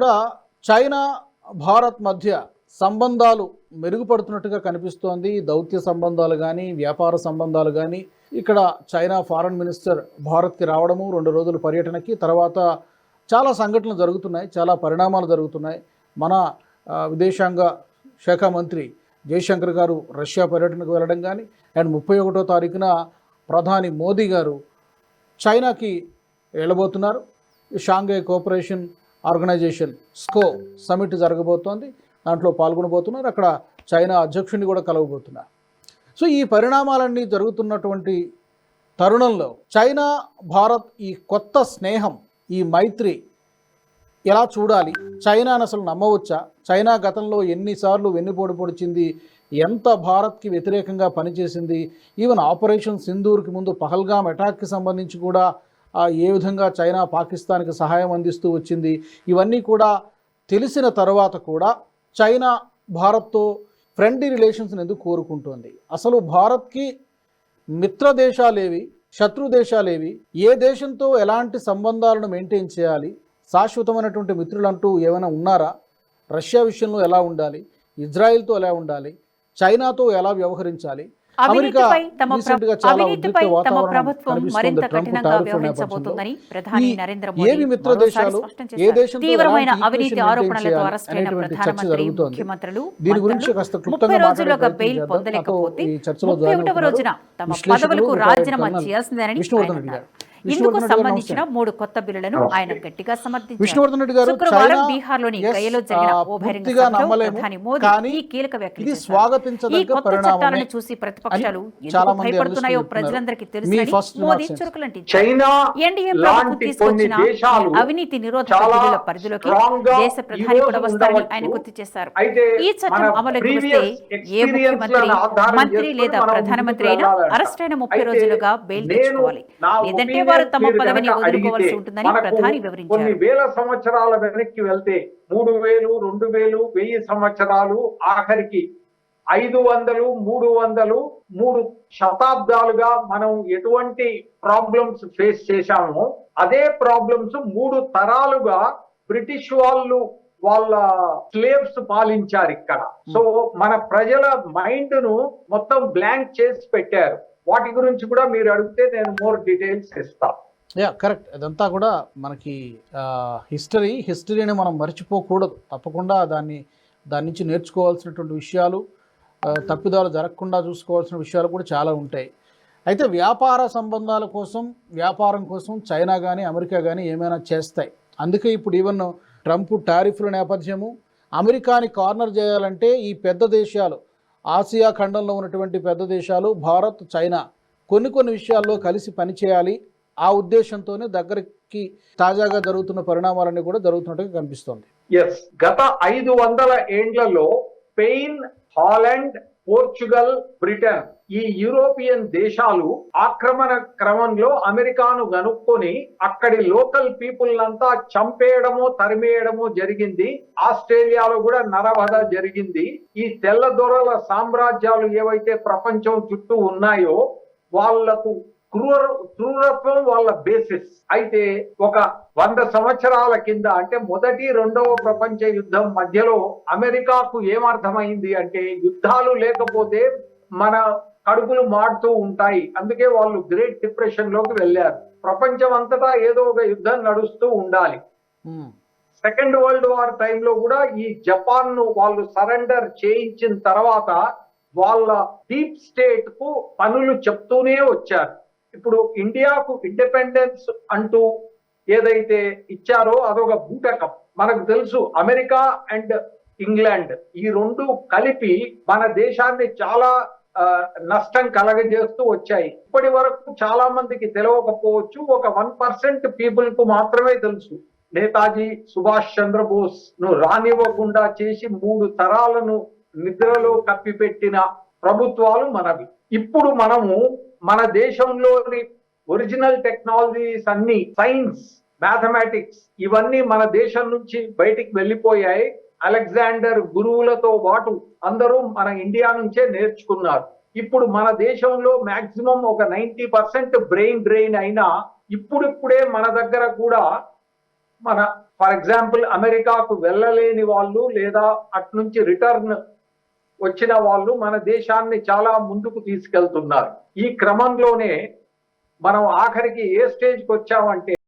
కూడా చైనా భారత్ మధ్య సంబంధాలు మెరుగుపడుతున్నట్టుగా కనిపిస్తోంది. దౌత్య సంబంధాలు కానీ వ్యాపార సంబంధాలు కానీ ఇక్కడ చైనా ఫారెన్ మినిస్టర్ భారత్కి రావడము రెండు రోజుల పర్యటనకి తర్వాత చాలా సంఘటనలు జరుగుతున్నాయి చాలా పరిణామాలు జరుగుతున్నాయి. మన విదేశాంగ శాఖ మంత్రి జయశంకర్ గారు రష్యా పర్యటనకు వెళ్ళడం కానీ అండ్ ముప్పై ఒకటో తారీఖున ప్రధాని మోదీ గారు చైనాకి వెళ్ళబోతున్నారు. Shanghai cooperation organisation SCO summit జరగబోతోంది. దాంట్లో పాల్గొనబోతున్నారు. అక్కడ చైనా అధ్యక్షుడిని కూడా కలవబోతున్నారు. సో ఈ పరిణామాలన్నీ జరుగుతున్నటువంటి తరుణంలో చైనా భారత్ ఈ కొత్త స్నేహం ఈ మైత్రి ఎలా చూడాలి? చైనాను అసలు నమ్మవచ్చా? చైనా గతంలో ఎన్నిసార్లు వెన్నుపోటు పొడిచింది? ఎంత భారత్కి వ్యతిరేకంగా పనిచేసింది? ఈవెన్ ఆపరేషన్ సింధూర్కి ముందు పహల్గామ్ అటాక్కి సంబంధించి కూడా ఏ విధంగా చైనా పాకిస్తాన్కి సహాయం అందిస్తూ వచ్చింది ఇవన్నీ కూడా తెలిసిన తర్వాత కూడా చైనా భారత్తో ఫ్రెండ్లీ రిలేషన్స్ని ఎందుకు కోరుకుంటోంది? అసలు భారత్కి మిత్ర దేశాలేవి శత్రు దేశాలేవి ఏ దేశంతో ఎలాంటి సంబంధాలను మెయింటైన్ చేయాలి శాశ్వతమైనటువంటి మిత్రులంటూ ఏమైనా ఉన్నారా? రష్యా విషయంలో ఎలా ఉండాలి? ఇజ్రాయెల్తో ఎలా ఉండాలి? చైనాతో ఎలా వ్యవహరించాలి? అవినీతిపై తమ అవినీతిపై ప్రభుత్వం మరింత కఠినంగా వ్యవహరించబోతోందని ప్రధాని నరేంద్ర మోదీ తీవ్రమైన అవినీతి ఆరోపణలతో అరెస్టైన ప్రధానమంత్రి. ముఖ్యమంత్రులు ముప్పై రోజుల్లోగా బెయిల్ పొందలేకపోతే ముప్పై ఒకటవ రోజున తమ పదవులకు రాజీనామా ఇందుకు సంబంధించిన. మూడు కొత్త బిల్లులను ఆయన గట్టిగా సమర్థించారు విష్ణువర్ధన్ రెడ్డి గారు శుక్రవారం చైనా, బీహార్లోని yes, గయలో జరిగిన ఓ బహిరంగ సభలో. ప్రధాని మోదీ ఈ కీలక వ్యాఖ్యలు చేశారు. ఈ కొత్త చట్టాలను చూసి ప్రతిపక్షాలు ఎందుకు భయపడుతున్నాయో. ప్రజలందరికీ first మోదీ చైనా ఎన్డీఏ ప్రభుత్వం తీసుకొచ్చిన దేశాలు అవినీతి నిరోధక బిల్లుల పరిధిలోకి దేశ ప్రధాని కూడా వస్తారని. ఆయన గుర్తు చేశారు అయితే ఈ చట్టం అమలుకి వస్తే ఏ ముఖ్యమంత్రి లను మంత్రి లేదా ప్రధానమంత్రి అయినా. అరెస్ట్ అయిన ముప్పై రోజులుగా బెయిల్ తెచ్చుకోవాలి లేదంటే వారు తమ పదవిని వదులుకోవాల్సి ఉంటుందని ప్రధాని కొన్ని వివరించారు వేల సంవత్సరాల వెనక్కి వెళ్తే మూడు వేలు రెండు వేలు వెయ్యి సంవత్సరాలు ఆఖరికి ఐదు వందలు మూడు వందలు మూడు శతాబ్దాలుగా మనం ఎటువంటి ప్రాబ్లమ్స్ ఫేస్ చేశామో అదే ప్రాబ్లమ్స్ మూడు తరాలుగా బ్రిటిష్ వాళ్ళు వాళ్ళ స్లేవ్స్ పాలించారు ఇక్కడ. సో మన ప్రజల మైండ్ను మొత్తం బ్లాంక్ చేసి పెట్టారు. వాటి గురించి కూడా మీరు అడిగితే నేను మోర్ డీటెయిల్స్ ఇస్తాను యా కరెక్ట్ అదంతా కూడా మనకి హిస్టరీ హిస్టరీని మనం మర్చిపోకూడదు. తప్పకుండా దాన్ని దాని నుంచి నేర్చుకోవాల్సినటువంటి విషయాలు తప్పిదాలు జరగకుండా చూసుకోవాల్సిన విషయాలు కూడా చాలా ఉంటాయి. అయితే వ్యాపార సంబంధాల కోసం వ్యాపారం కోసం చైనా కానీ అమెరికా కానీ ఏమైనా చేస్తాయి. అందుకే ఇప్పుడు ఈవెన్ ట్రంప్ టారిఫ్ల నేపథ్యము అమెరికాని కార్నర్ చేయాలంటే ఈ పెద్ద దేశాలు ఆసియా ఖండంలో ఉన్నటువంటి పెద్ద దేశాలు భారత్ చైనా కొన్ని కొన్ని విషయాల్లో కలిసి పనిచేయాలి. ఆ ఉద్దేశంతోనే దగ్గరికి తాజాగా జరుగుతున్న పరిణామాలన్నీ కూడా జరుగుతున్నట్టుగా కనిపిస్తోంది. ఎస్ గత ఐదు వందల ఏండ్లలో స్పెయిన్ హాలాండ్ పోర్చుగల్ బ్రిటన్ ఈ యూరోపియన్ దేశాలు ఆక్రమణ క్రమంలో అమెరికాను గనుక్కొని అక్కడి లోకల్ పీపుల్ అంతా చంపేయడమో తరిమేయడమో జరిగింది. ఆస్ట్రేలియాలో కూడా నరవధ జరిగింది. ఈ తెల్లదొరల సామ్రాజ్యాలు ఏవైతే ప్రపంచం చుట్టూ ఉన్నాయో వాళ్ళకు క్రూర క్రూరత్వం వాళ్ళ బేసిస్ అయితే ఒక వంద సంవత్సరాల కింద అంటే మొదటి రెండవ ప్రపంచ యుద్ధం మధ్యలో అమెరికాకు ఏమర్థమైంది అంటే యుద్ధాలు లేకపోతే మన కడుపులు మాడుతూ ఉంటాయి. అందుకే వాళ్ళు గ్రేట్ డిప్రెషన్లోకి వెళ్ళారు. ప్రపంచం అంతటా ఏదో ఒక యుద్ధం నడుస్తూ ఉండాలి. సెకండ్ వరల్డ్ వార్ టైంలో కూడా ఈ జపాన్ను వాళ్ళు సరెండర్ చేయించిన తర్వాత వాళ్ళ డీప్ స్టేట్కు పనులు చెప్తూనే వచ్చారు. ఇప్పుడు ఇండియాకు ఇండిపెండెన్స్ అంటూ ఏదైతే ఇచ్చారో అదొక బూటకం. మనకు తెలుసు అమెరికా అండ్ ఇంగ్లాండ్ ఈ రెండు కలిపి మన దేశాన్ని చాలా నష్టం కలగజేస్తూ వచ్చాయి. ఇప్పటి వరకు చాలా మందికి తెలియకపోవచ్చు ఒక వన్ పర్సెంట్ పీపుల్కు మాత్రమే తెలుసు. నేతాజీ సుభాష్ చంద్రబోస్ను రానివ్వకుండా చేసి మూడు తరాలను నిద్రలో కప్పిపెట్టిన ప్రభుత్వాలు మనవి. ఇప్పుడు మనము మన దేశంలోని ఒరిజినల్ టెక్నాలజీస్ అన్ని సైన్స్ మ్యాథమెటిక్స్ ఇవన్నీ మన దేశం నుంచి బయటికి వెళ్ళిపోయాయి. అలెగ్జాండర్ గురువులతో పాటు అందరూ మన ఇండియా నుంచే నేర్చుకున్నారు. ఇప్పుడు మన దేశంలో మాక్సిమం ఒక నైన్టీ పర్సెంట్ బ్రెయిన్ డ్రెయిన్ అయినా ఇప్పుడిప్పుడే మన దగ్గర కూడా మన ఫర్ ఎగ్జాంపుల్ అమెరికాకు వెళ్ళలేని వాళ్ళు లేదా అటు నుంచి రిటర్న్ వచ్చిన వాళ్ళు మన దేశాన్ని చాలా ముందుకు తీసుకెళ్తున్నారు. ఈ క్రమంలోనే మనం ఆఖరికి ఏ స్టేజ్కి వచ్చామంటే